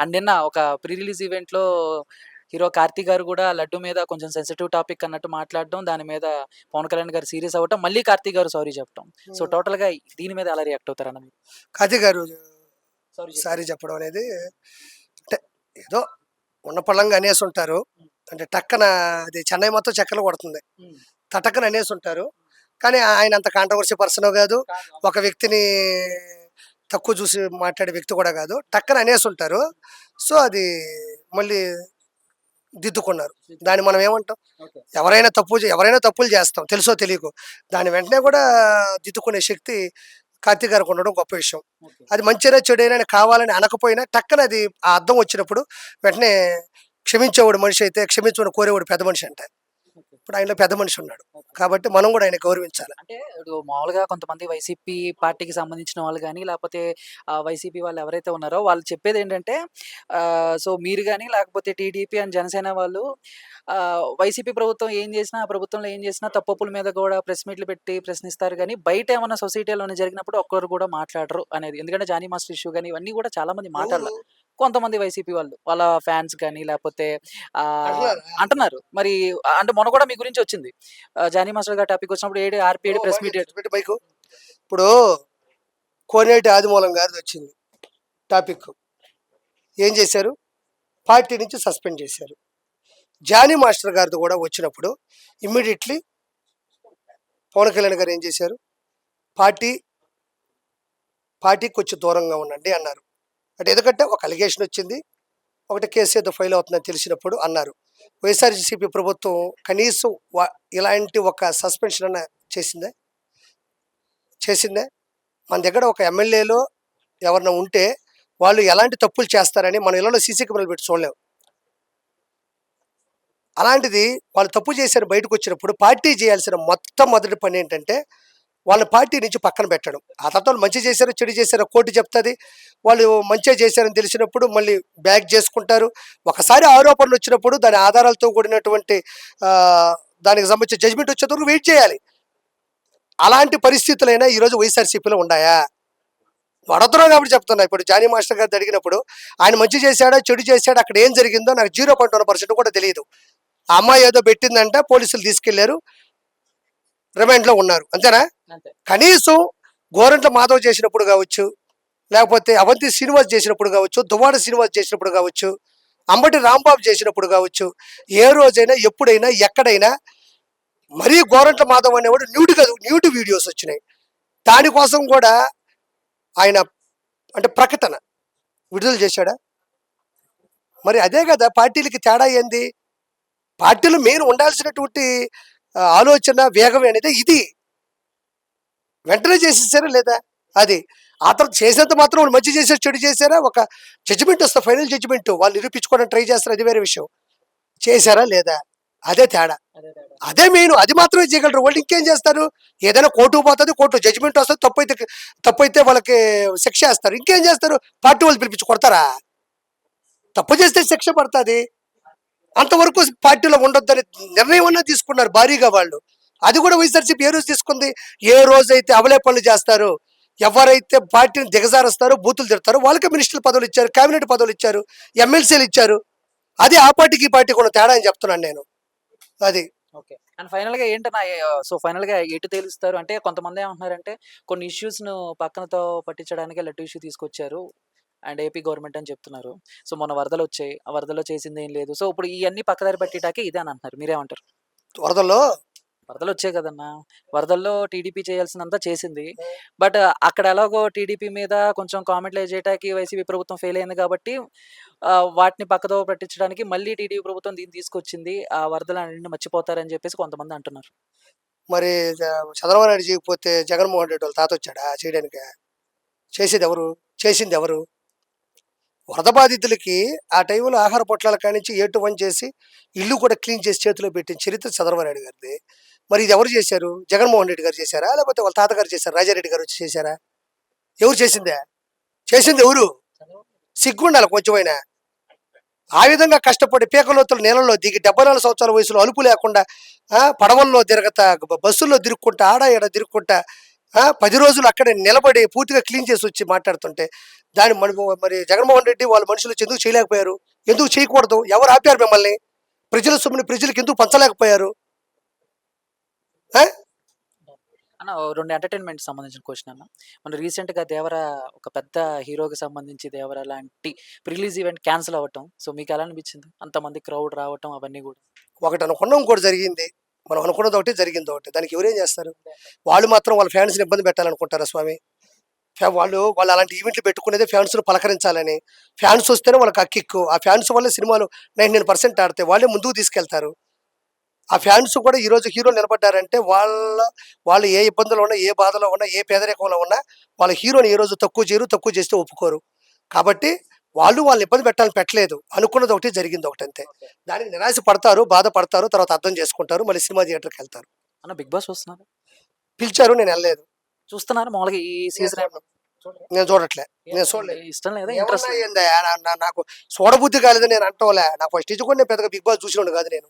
And నిన్న ఒక pre release ఈవెంట్లో హీరో కార్తీక్ గారు కూడా లడ్డు మీద కొంచెం సెన్సిటివ్ టాపిక్ అన్నట్టు మాట్లాడడం దాని మీద పవన్ కళ్యాణ్ గారు సీరియస్ అవ్వటం మళ్ళీ కార్తీక్ గారు సారీ చెప్పడం సో టోటల్గా దీని మీద ఎలా రియాక్ట్ అవుతారన్న మీరు? కార్తీక్ గారు సారీ సారీ చెప్పడం అనేది అంటే ఏదో ఉన్న పళ్ళంగా అనేసి ఉంటారు. అంటే టక్కన అది చెన్నై మొత్తం చక్కలు కొడుతుంది. తటక్కన అనేసి ఉంటారు. కానీ ఆయన అంత కాంట్రవర్సీ పర్సన్ కాదు ఒక వ్యక్తిని తక్కువ చూసి మాట్లాడే వ్యక్తి కూడా కాదు. టక్కన అనేసి ఉంటారు. సో అది మళ్ళీ దిద్దుకున్నారు. దాన్ని మనం ఏమంటాం? ఎవరైనా తప్పు ఎవరైనా తప్పులు చేస్తాం. తెలుసో తెలియకో. దాని వెంటనే కూడా దిద్దుకునే శక్తి కార్తీక్ గారికి ఉండడం గొప్ప విషయం. అది మంచిగా చెడైనా కావాలని అనకపోయినా టక్కన అది ఆ అర్థం వచ్చినప్పుడు వెంటనే క్షమించేవాడు మనిషి అయితే క్షమించమని కోరేవాడు పెద్ద మనిషి అంటే. ఇప్పుడు ఆయనలో పెద్ద మనిషి ఉన్నాడు. కాబట్టి మనం కూడా ఆయన గౌరవించాలి. అంటే ఇప్పుడు మామూలుగా కొంతమంది వైసీపీ పార్టీకి సంబంధించిన వాళ్ళు కానీ లేకపోతే వైసీపీ వాళ్ళు ఎవరైతే ఉన్నారో వాళ్ళు చెప్పేది ఏంటంటే సో మీరు కానీ లేకపోతే టీడీపీ అండ్ జనసేన వాళ్ళు వైసీపీ ప్రభుత్వం ఏం చేసినా ఆ ప్రభుత్వంలో ఏం చేసినా తప్పుల మీద కూడా ప్రెస్ మీట్లు పెట్టి ప్రశ్నిస్తారు కానీ బయట ఏమన్నా సొసైటీలోనే జరిగినప్పుడు ఒక్కరు కూడా మాట్లాడరు అనేది. ఎందుకంటే జానీ మాస్టర్ ఇష్యూ కానీ ఇవన్నీ కూడా చాలా మంది మాట్లాడారు. కొంతమంది వైసీపీ వాళ్ళు వాళ్ళ ఫ్యాన్స్ కానీ లేకపోతే అంటున్నారా? మరి అంటే మొన్న కూడా మీ గురించి వచ్చింది. జానీ మాస్టర్ గారు టాపిక్ వచ్చినప్పుడు ఏడు ఆర్పీ ఏడు ప్రెస్ మీట్ బైకు ఇప్పుడు కోనేటి ఆదిమూలం గారిది వచ్చింది టాపిక్. ఏం చేశారు? పార్టీ నుంచి సస్పెండ్ చేశారు. జానీ మాస్టర్ గారిది కూడా వచ్చినప్పుడు ఇమ్మీడియట్లీ పవన్ కళ్యాణ్ గారు ఏం చేశారు? పార్టీ పార్టీకి కొంచెం దూరంగా ఉండండి అన్నారు. అంటే ఎందుకంటే ఒక అలిగేషన్ వచ్చింది. ఒకటి కేసు ఏదో ఫైల్ అవుతుందని తెలిసినప్పుడు అన్నారు. వైఎస్ఆర్సీపీ ప్రభుత్వం కనీసం ఇలాంటి ఒక సస్పెన్షన్ అన్న చేసిందే? చేసిందే? మన దగ్గర ఒక ఎమ్మెల్యేలో ఎవరన్నా ఉంటే వాళ్ళు ఎలాంటి తప్పులు చేస్తారని మన ఇళ్ళలో సీసీ కెమెరాలు పెట్టి చూడలేము అలాంటిది వాళ్ళు తప్పు చేశారు బయటకు వచ్చినప్పుడు పార్టీ చేయాల్సిన మొత్తం మొదటి పని ఏంటంటే వాళ్ళ పార్టీ నుంచి పక్కన పెట్టడం. ఆ తర్వాత వాళ్ళు మంచి చేశారో చెడు చేశారో కోర్టు చెప్తుంది. వాళ్ళు మంచిగా చేశారని తెలిసినప్పుడు మళ్ళీ బ్యాక్ చేసుకుంటారు. ఒకసారి ఆరోపణలు వచ్చినప్పుడు దాని ఆధారాలతో కూడినటువంటి దానికి సంబంధించిన జడ్జిమెంట్ వచ్చేందుకు వెయిట్ చేయాలి. అలాంటి పరిస్థితులైనా ఈరోజు వైఎస్ఆర్సీపీలో ఉన్నాయా? వడతున్నాం కాబట్టి చెప్తున్నా ఇప్పుడు జానీ మాస్టర్ గారు అడిగినప్పుడు ఆయన మంచి చేశాడా చెడు చేశాడా అక్కడ ఏం జరిగిందో నాకు జీరో పాయింట్ వన్ పర్సెంట్ కూడా తెలియదు. ఆ అమ్మాయి ఏదో పెట్టిందంటే పోలీసులు తీసుకెళ్ళారు. రిమాండ్లో ఉన్నారు. అంతేనా? అంతే. కనీసం గోరంట్ల మాధవ్ చేసినప్పుడు కావచ్చు లేకపోతే అవంతి శ్రీనివాస్ చేసినప్పుడు కావచ్చు దువ్వాడ శ్రీనివాస్ చేసినప్పుడు కావచ్చు అంబటి రాంబాబు చేసినప్పుడు కావచ్చు ఏ రోజైనా ఎప్పుడైనా ఎక్కడైనా మరీ గోరంట్ల మాధవ్ అనేవాడు న్యూడ్ కాదు న్యూడ్ వీడియోస్ వచ్చినాయి. దానికోసం కూడా ఆయన అంటే ప్రకటన విడుదల చేశాడా? మరి అదే కదా పార్టీలకి తేడా ఏంది? పార్టీలు మెయిన్ ఉండాల్సినటువంటి ఆలోచన వేగం అనేది ఇది. వెంటనే చేసేసారా లేదా? అది. ఆ తర్వాత చేసేంత మాత్రం వాళ్ళు మంచి చేశారు చెడు చేశారా? ఒక జడ్జిమెంట్ వస్తుంది ఫైనల్ జడ్జిమెంట్ వాళ్ళు నిరూపించుకోవడానికి ట్రై చేస్తారు అది వేరే విషయం. చేశారా లేదా? అదే తేడా. అదే తేడా. అదే మెయిన్ అది మాత్రమే చేయగలరు. వాళ్ళు ఇంకేం చేస్తారు? ఏదైనా కోర్టు పోతుంది కోర్టు జడ్జిమెంట్ వస్తుంది తప్పు అయితే తప్పు అయితే వాళ్ళకి శిక్ష వేస్తారు. ఇంకేం చేస్తారు? పార్టీ వాళ్ళు పిలిపించి కొడతారా? తప్పు చేస్తే శిక్ష పడుతుంది. అంతవరకు పార్టీలో ఉండొద్దని నిర్ణయం అన్నా తీసుకున్నారు భారీగా వాళ్ళు. అది కూడా వైఎస్ఆర్సీపీ ఏ రోజు తీసుకుంది? ఏ రోజైతే అవలే పనులు చేస్తారు ఎవరైతే పార్టీని దిగజారుస్తారో బూతులు తిడతారో వాళ్ళకే మినిస్టర్ పదవులు ఇచ్చారు కేబినెట్ పదవులు ఇచ్చారు ఎమ్మెల్సీలు ఇచ్చారు. అది ఆ పార్టీకి ఈ పార్టీ కూడా తేడా అని చెప్తున్నాను నేను. అది. ఓకే. అండ్ ఫైనల్గా ఏంటన్నా సో ఫైనల్గా ఎటు తేలుస్తారు? అంటే కొంతమంది ఏమంటున్నారంటే కొన్ని ఇష్యూస్ను పక్కనతో పట్టించడానికి లడ్డు ఇష్యూ తీసుకొచ్చారు. అండ్ ఏపీ గవర్నమెంట్ అని చెప్తున్నారు. సో మొన్న వరదలు వచ్చాయి. ఆ వరదలో చేసింది ఏం లేదు. సో ఇప్పుడు ఇవన్నీ పక్కదారి పట్టేటాకే ఇదే అని అంటున్నారు. మీరేమంటారు? వరదల్లో? వరదలు వచ్చాయి కదన్నా. వరదల్లో టీడీపీ చేయాల్సినంత చేసింది. బట్ అక్కడ ఎలాగో టీడీపీ మీద కొంచెం కామెంట్లు చేయడానికి వైసీపీ ప్రభుత్వం ఫెయిల్ అయింది కాబట్టి వాటిని పక్కదో పట్టించడానికి మళ్ళీ టీడీపీ ప్రభుత్వం దీన్ని తీసుకొచ్చింది. ఆ వరదలు అన్ని మర్చిపోతారని చెప్పేసి కొంతమంది అంటున్నారు. మరి చంద్రబాబు నాయుడు చేయకపోతే జగన్మోహన్ రెడ్డి వాళ్ళ తాత వచ్చాడా? చేయడానికి? చేసేది ఎవరు చేసింది ఎవరు వరద బాధితులకి ఆ టైంలో ఆహార పొట్లాల కానించి ఏటు వన్ చేసి ఇల్లు కూడా క్లీన్ చేసి చేతిలో పెట్టిన చరిత్ర చంద్రబాబు నాయుడు గారిది. మరి ఇది ఎవరు చేశారు? జగన్మోహన్ రెడ్డి గారు చేశారా? లేకపోతే వాళ్ళ తాతగారు చేశారా? రాజారెడ్డి గారు వచ్చి చేశారా? ఎవరు చేసిందే? చేసింది ఎవరు? సిగ్గుండాలి కొంచెమైనా. ఆ విధంగా కష్టపడి పీకలోతుల నీళ్ళలో దిగి డెబ్బై నాలుగు సంవత్సరాల వయసులో అలుపు లేకుండా పడవల్లో తిరగతా బస్సుల్లో తిరుక్కుంటా ఆడ ఈడ తిరుక్కుంటా పది రోజులు అక్కడే నిలబడి పూర్తిగా క్లీన్ చేసి వచ్చి మాట్లాడుతుంటే దాని మరి మరి జగన్మోహన్ రెడ్డి వాళ్ళ మనుషులు ఎందుకు చేయలేకపోయారు? ఎందుకు చేయకూడదు? ఎవరు ఆపారు మిమ్మల్ని? ప్రజల సొమ్ముని ప్రజలకు ఎందుకు పంచలేకపోయారు? అన్న రెండు ఎంటర్టైన్మెంట్ సంబంధించిన క్వశ్చన్ అన్న. మన రీసెంట్గా దేవర ఒక పెద్ద హీరోకి సంబంధించి దేవర లాంటి రిలీజ్ ఈవెంట్ క్యాన్సిల్ అవ్వటం. సో మీకు ఎలా అనిపించింది? అంతమంది క్రౌడ్ రావటం అవన్నీ కూడా. ఒకటి అనుకున్నాం ఇంకోటి జరిగింది. మనం అనుకున్నది ఒకటి జరిగింది ఒకటి. దానికి ఎవరేం చేస్తారు? వాళ్ళు మాత్రం వాళ్ళ ఫ్యాన్స్ని ఇబ్బంది పెట్టాలనుకుంటారా స్వామి? వాళ్ళు వాళ్ళు అలాంటి ఈవెంట్లు పెట్టుకునేది ఫ్యాన్స్ను పలకరించాలని. ఫ్యాన్స్ వస్తేనే వాళ్ళకి అక్కిక్కు ఆ ఫ్యాన్స్ వల్ల సినిమాలు నైన్ నైన్ పర్సెంట్ ఆడితే వాళ్ళే ముందుకు తీసుకెళ్తారు. ఆ ఫ్యాన్స్ కూడా ఈ రోజు హీరో నిలబడ్డారంటే వాళ్ళ వాళ్ళు ఏ ఇబ్బందులో ఉన్నా ఏ బాధలో ఉన్నా ఏ పేదరికంలో ఉన్నా వాళ్ళ హీరోని ఈ రోజు తక్కువ చేయరు తక్కువ చేస్తే ఒప్పుకోరు. కాబట్టి వాళ్ళు వాళ్ళని ఇబ్బంది పెట్టాలని పెట్టలేదు. అనుకున్నది ఒకటి జరిగింది ఒకటి అంతే దానికి నిరాశ పడతారు బాధపడతారు తర్వాత అర్థం చేసుకుంటారు మళ్ళీ సినిమా థియేటర్కి వెళ్తారు. అన్న బిగ్ బాస్ వస్తున్నారు పిలిచారు నేను వెళ్ళలేదు. చూస్తున్నారు మామూలుగా ఈ సీజన్ నేను చూడట్లే. నేను చూడలేదు. ఇష్టం లేదా? ఇంట్రెస్ట్ నాకు చూడబుద్ధి కాలేదు నేను అంటోలే. నాకు ఫస్ట్ నుంచి కూడా నేను పెద్దగా బిగ్ బాస్ చూసినోడు కాదు నేను.